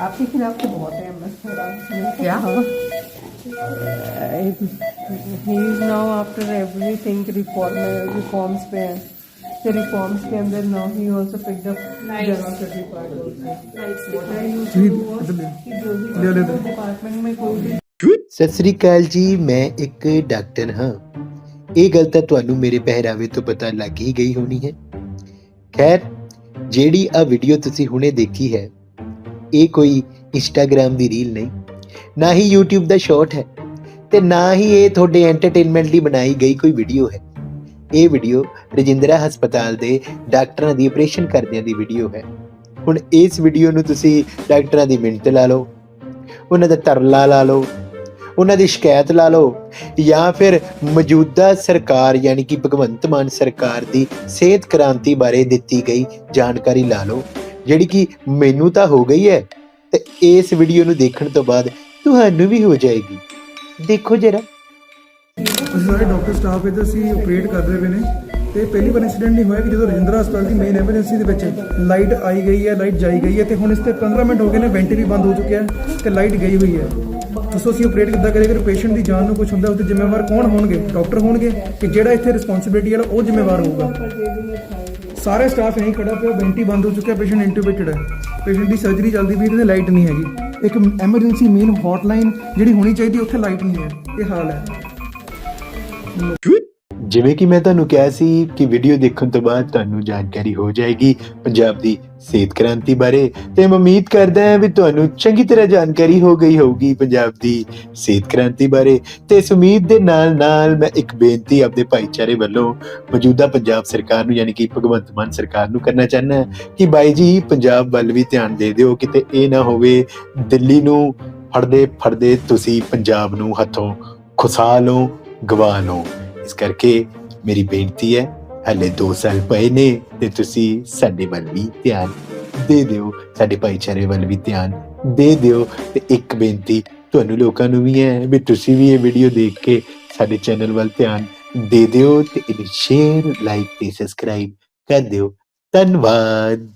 आपके खिलाफ तो बहुत है क्या now after everything reform reforms पे है। तो रिफॉर्म्स के अंदर now he also picked up department में कोई सत श्रीकाल जी मैं एक डॉक्टर हाँ। ਇਹ ਗੱਲ ਤਾਂ ਤੁਹਾਨੂੰ ਮੇਰੇ ਪਹਿਰਾਵੇ ਤੋਂ ਪਤਾ ਲੱਗ ਹੀ ਗਈ ਹੋਣੀ ਹੈ। ਖੈਰ, ਜਿਹੜੀ ਆ ਵੀਡੀਓ ਤੁਸੀਂ ਹੁਣੇ ਦੇਖੀ ਹੈ, ਇਹ ਕੋਈ ਇੰਸਟਾਗ੍ਰam ਦੀ ਰੀਲ ਨਹੀਂ, ਨਾ ਹੀ YouTube ਦਾ ਸ਼ਾਰਟ ਹੈ ਤੇ ਨਾ ਹੀ ਇਹ ਤੁਹਾਡੇ ਐਂਟਰਟੇਨਮੈਂਟ ਲਈ ਬਣਾਈ ਗਈ ਕੋਈ ਵੀਡੀਓ ਹੈ। ਇਹ ਵੀਡੀਓ ਰਜਿੰਦਰਾ ਹਸਪਤਾਲ ਦੇ ਡਾਕਟਰਾਂ ਦੀ ਆਪਰੇਸ਼ਨ ਕਰਦਿਆਂ ਦੀ ਵੀਡੀਓ ਹੈ। ਹੁਣ ਇਸ ਵੀਡੀਓ ਨੂੰ ਤੁਸੀਂ ਡਾਕਟਰਾਂ ਦੀ ਮਿੰਟ ਲਾ ਲਓ, ਉਹਨਾਂ ਦਾ ਤਰਲਾ ਲਾ ਲਓ ਉਹਨਾਂ ਦੀ ਸ਼ਿਕਾਇਤ ਲਾ ਲਓ ਜਾਂ ਫਿਰ ਮੌਜੂਦਾ ਸਰਕਾਰ ਯਾਨੀ ਕਿ ਭਗਵੰਤ ਮਾਨ ਸਰਕਾਰ ਦੀ ਸਿਹਤ ਕ੍ਰਾਂਤੀ ਬਾਰੇ ਦਿੱਤੀ ਗਈ ਜਾਣਕਾਰੀ ਲਾ ਲਓ, ਜਿਹੜੀ ਕਿ ਮੈਨੂੰ ਤਾਂ ਹੋ ਗਈ ਹੈ ਤੇ ਇਸ ਵੀਡੀਓ ਨੂੰ ਦੇਖਣ ਤੋਂ ਬਾਅਦ ਤੁਹਾਨੂੰ ਵੀ ਹੋ ਜਾਏਗੀ। ਦੇਖੋ ਜਰਾ। ਸਾਰੇ ਡਾਕਟਰ ਸਟਾਫ ਇੱਧਰ ਸੀ ਆਪਰੇਟ ਕਰਦੇ ਰਹੇ ਪਏ ਨੇ ਤੇ ਪਹਿਲੀ ਵਾਰ ਇਨਸੀਡੈਂਟ ਨਹੀਂ ਹੋਇਆ ਕਿ ਜਦੋਂ ਰਜਿੰਦਰਾ ਹਸਪਤਾਲ ਦੀ ਮੇਨ ਐਮਰਜੈਂਸੀ ਦੇ ਵਿੱਚ ਲਾਈਟ ਆਈ ਗਈ ਹੈ ਲਾਈਟ ਜਾਈ ਗਈ ਹੈ ਤੇ ਹੁਣ ਇਸ ਤੇ 15 ਮਿੰਟ ਹੋ ਗਏ ਨੇ ਵੈਂਟ ਵੀ ਬੰਦ ਹੋ ਚੁੱਕਿਆ ਹੈ ਤੇ ਲਾਈਟ ਗਈ ਹੋਈ ਹੈ। ਦੱਸੋ ਅਸੀਂ ਆਪਰੇਟ ਕਿੱਦਾਂ ਕਰੀਏ? ਅਗਰ ਪੇਸ਼ੈਂਟ ਦੀ ਜਾਨ ਨੂੰ ਕੁਝ ਹੁੰਦਾ, ਉਹਦੇ ਜ਼ਿੰਮੇਵਾਰ ਕੌਣ ਹੋਣਗੇ? ਡਾਕਟਰ ਹੋਣਗੇ ਕਿ ਜਿਹੜਾ ਇੱਥੇ ਰਿਸਪੌਂਸਿਬਿਲਟੀ ਵਾਲਾ, ਉਹ ਜ਼ਿੰਮੇਵਾਰ ਹੋਊਗਾ? ਸਾਰੇ ਸਟਾਫ ਇਹੀ ਖੜਾ ਪਿਆ ਵੈਂਟੀ ਬੰਦ ਹੋ ਚੁੱਕਿਆ ਪੇਸ਼ੈਂਟ ਇੰਟੂਬੇਟਡ ਹੈ। ਪੇਸ਼ੈਂਟ ਦੀ ਸਰਜਰੀ ਚੱਲਦੀ ਪਈ ਤੇ ਲਾਈਟ ਨਹੀਂ ਹੈਗੀ। ਇੱਕ ਐਮਰਜੈਂਸੀ ਮੇਨ ਹੌਟਲਾਈਨ ਜਿਹੜੀ ਹੋਣੀ ਚਾਹੀਦੀ, ਉੱਥੇ ਲਾਈਟ ਨਹੀਂ ਹੈ। ਇਹ ਹਾਲ ਹੈ। ਜਿਵੇਂ ਕਿ ਮੈਂ ਤੁਹਾਨੂੰ ਕਿਹਾ ਸੀ ਕਿ ਵੀਡੀਓ ਦੇਖਣ ਤੋਂ ਬਾਅਦ ਤੁਹਾਨੂੰ ਜਾਣਕਾਰੀ ਹੋ ਜਾਏਗੀ ਪੰਜਾਬ ਦੀ ਸਿਹਤ ਕ੍ਰਾਂਤੀ ਬਾਰੇ ਤੇ ਮੈਂ ਉਮੀਦ ਕਰਦਾ ਹਾਂ ਵੀ ਤੁਹਾਨੂੰ ਚੰਗੀ ਤਰ੍ਹਾਂ ਜਾਣਕਾਰੀ ਹੋ ਗਈ ਹੋਊਗੀ ਪੰਜਾਬ ਦੀ ਸਿਹਤ ਕ੍ਰਾਂਤੀ ਬਾਰੇ। ਤੇ ਇਸ ਉਮੀਦ ਦੇ ਨਾਲ ਨਾਲ ਮੈਂ ਇੱਕ ਬੇਨਤੀ ਆਪਣੇ ਭਾਈਚਾਰੇ ਵੱਲੋਂ ਮੌਜੂਦਾ ਪੰਜਾਬ ਸਰਕਾਰ ਨੂੰ ਯਾਨੀ ਕਿ ਭਗਵੰਤ ਮਾਨ ਸਰਕਾਰ ਨੂੰ ਕਰਨਾ ਚਾਹੁੰਦਾ ਕਿ ਬਾਈ ਜੀ, ਪੰਜਾਬ ਵੱਲ ਵੀ ਧਿਆਨ ਦੇ ਦਿਓ, ਕਿਤੇ ਇਹ ਨਾ ਹੋਵੇ ਦਿੱਲੀ ਨੂੰ ਫੜਦੇ ਫੜਦੇ ਤੁਸੀਂ ਪੰਜਾਬ ਨੂੰ ਹੱਥੋਂ ਖੁਸਾ ਲਓ, ਗਵਾ ਲਓ। ਇਸ ਕਰਕੇ ਮੇਰੀ ਬੇਨਤੀ ਹੈ, ਹਲੇ 2 ਸਾਲ ਪਏ ਨੇ ਤੇ ਤੁਸੀਂ ਸਾਡੇ ਵੱਲ ਵੀ ਧਿਆਨ ਦੇ ਦਿਓ, ਸਾਡੇ ਭਾਈਚਾਰੇ ਵੱਲ ਵੀ ਧਿਆਨ ਦੇ ਦਿਓ ਤੇ ਇੱਕ ਬੇਨਤੀ ਤੁਹਾਨੂੰ ਲੋਕਾਂ ਨੂੰ ਵੀ ਹੈ ਵੀ ਤੁਸੀਂ ਵੀ ਇਹ ਵੀਡੀਓ ਦੇਖ ਕੇ ਸਾਡੇ ਚੈਨਲ ਵੱਲ ਧਿਆਨ ਦੇ ਦਿਓ ਤੇ ਇਹਨੂੰ ਸ਼ੇਅਰ ਲਾਈਕ ਤੇ ਸਬਸਕ੍ਰਾਈਬ ਕਰ ਦਿਓ। ਧੰਨਵਾਦ।